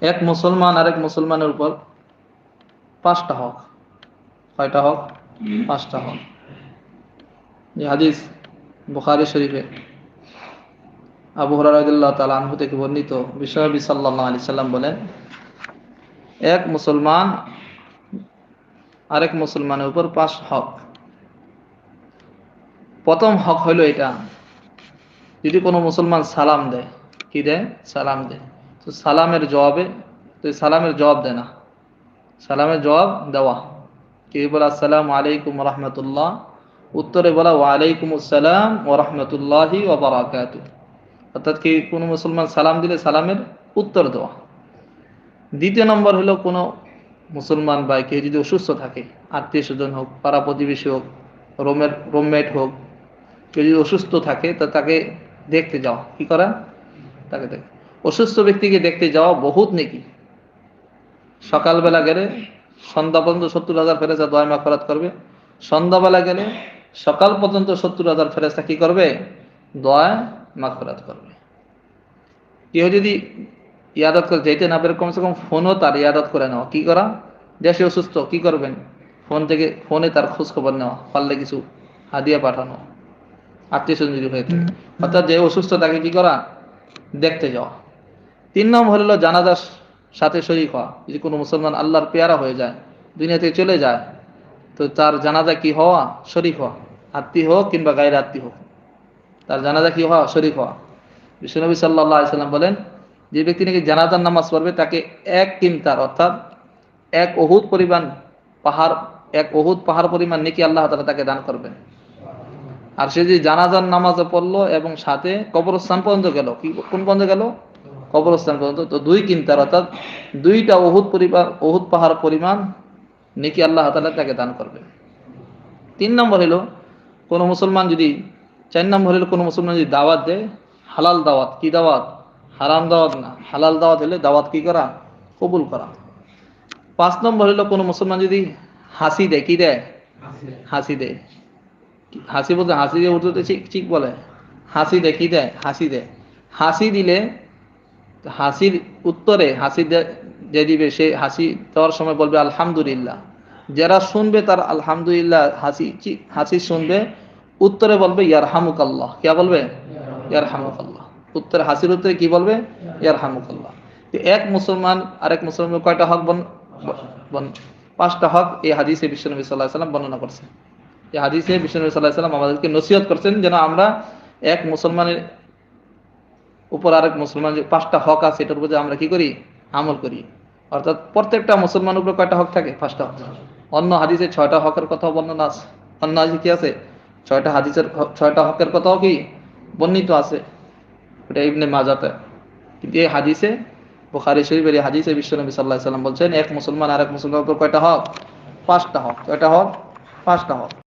এক মুসলমান আরেক মুসলমানের উপর পাঁচটা হক। কয়টা হক? পাঁচটা হক। যে হাদিস বুখারি শরীফে আবু হরারদুল্লাহ তালা আনহু থেকে বর্ণিত। বিশ্বনবী সাল্লাহ আলি সাল্লাম বলেন এক মুসলমান আরেক মুসলমানের উপর পাঁচ হক। প্রথম হক হইল এটা যদি কোনো মুসলমান সালাম দেয় কি দেয়? সালাম দেয়। তো সালামের জবাবে, তো সালামের জবাব দেয় না সালামের জবাব দেওয়া। কে বলে আসসালামু আলাইকুম রহমতুল্লাহ? উত্তরে বলা ওয়ালাইকুম আসসালাম ও রহমতুল্লাহি ও অর্থাৎ কি কোনো মুসলমান সালাম দিলে সালামের উত্তর দেওয়া। দ্বিতীয় নম্বর হলো কোনো মুসলমান বা কেউ যদি অসুস্থ থাকে আত্মীয় স্বজন হোক, পাড়া প্রতিবেশী হোক, রোমের, রোমমেট হোক কেউ যদি অসুস্থ থাকে, তা তাকে দেখতে যাওয়া কি করা? তাকে দেখ। অসুস্থ ব্যক্তিকে দেখতে যাওয়া বহুত নেকি? সকালবেলা গেলে সন্ধ্যা পর্যন্ত সত্তর হাজার ফেরেস্তা দয় মাফরাত করবে। সন্ধ্যাবেলা গেলে সকাল পর্যন্ত সত্তর হাজার ফেরেস্তা কি করবে? দয় মাফরাত করবে। কেউ যদি ইয়াদত করে যেতে না পারে কমসে কম ফোনও তার ইয়াদত করে নেওয়া কি করা? দেশে অসুস্থ কি করবেন? ফোন থেকে ফোনে তার খোঁজ খবর নেওয়া পারলে কিছু হাদিয়া পাঠানো আত্মীয় স্বজন যদি হয়ে থাকে। অর্থাৎ যে অসুস্থ তাকে কি করা? দেখতে যাওয়া। তিন নম্বর হলো জানাজার সাথে শরিক হওয়া। যদি কোনো মুসলমান আল্লাহর পেয়ারা হয়ে যায় দুনিয়া থেকে চলে যায়, তো তার জানাজা কি হওয়া? শরিক হওয়া। আত্মীয় হোক কিংবা গায়ের আত্মীয় হোক, তার জানাজা কি হওয়া? শরিক হওয়া। বিশ্বনবী সাল্লাহ সাল্লাম বলেন, যে ব্যক্তি নাকি জানাজার নামাজ পড়বে, তাকে এক কিমতার, অর্থাৎ এক অহুদ পরিমাণ পাহাড়, এক অহুদ পাহাড় পরিমাণ নাকি আল্লাহ তালা তাকে দান করবেন। আর সে যে জানাজার নামাজে পড়ল এবং সাথে কবরস্থান পর্যন্ত গেল, কি কোন পর্যন্ত গেল? কবরস্থান পর্যন্ত। তো দুই কিনতার অর্থাৎ দুইটা অহুদ পরিবার অহুদ পাহাড় পরিমাণ নেকি আল্লাহ তালা তাকে দান করবে। তিন নম্বর হলো কোনো মুসলমান যদি চার নম্বর হলো কোনো মুসলমান যদি দাওয়াত দেয় হালাল দাওয়াত কি দাওয়াত? হারাম দাওয়াত না। হালাল দাওয়াত হলে দাওয়াত কি করা? কবুল করা। পাঁচ নম্বর হলো কোনো মুসলমান যদি হাসি দেয় কি দেয়? হাসি দেয়। হাসি বলতে হাসি দিয়ে উর্দুতে ঠিক ঠিক বলে। হাসি দেয় কি দেয়? হাসি দেয়। হাসি দিলে হাসির উত্তরে, হাসি যে দিবে, সে হাসি দেওয়ার সময় বলবে, আলহামদুলিল্লাহ। যারা শুনবে তার আলহামদুলিল্লাহ হাসি হাসি শুনবে, উত্তরে বলবে ইয়ার কে বলবে? ইয়ার উত্তরে, হাসির উত্তরে কি বলবে? ইয়ার হামুক আল্লাহ এক মুসলমান, আরেক মুসলমান কয়টা হক বন পাঁচটা হক এই হাদিসে বিশ্বনবী সাল্লাহ সাল্লাম বর্ণনা করছে এই হাদিসে বিশ্বনবী সাল্লাহ সাল্লাম আমাদেরকে নসিহত করছেন যেন আমরা এক মুসলমানের উপর আরেক মুসলমান যে পাঁচটা হক আছে, এটার উপর আমরা কি করি? আমল করি। অর্থাৎ প্রত্যেকটা মুসলমানের উপর কয়টা হক থাকে? পাঁচটা হক অন্য হাদিসে ছয়টা হকের কথাও বর্ণনা আছে। অন্য হাদিসে কি আছে? ছয়টা হাদিসের ছয়টা হকের কথাও কি বর্ণিত আছে? ওটা ইবনে মাজাতে। কিন্তু এই হাদিসে, বুখারি শরীফের এই হাদিসে বিশ্বনবী সাল্লাহ সাল্লাম বলছেন, এক মুসলমান আর এক উপর কয়টা হক? পাঁচটা হক। কয়টা হক? পাঁচটা হক।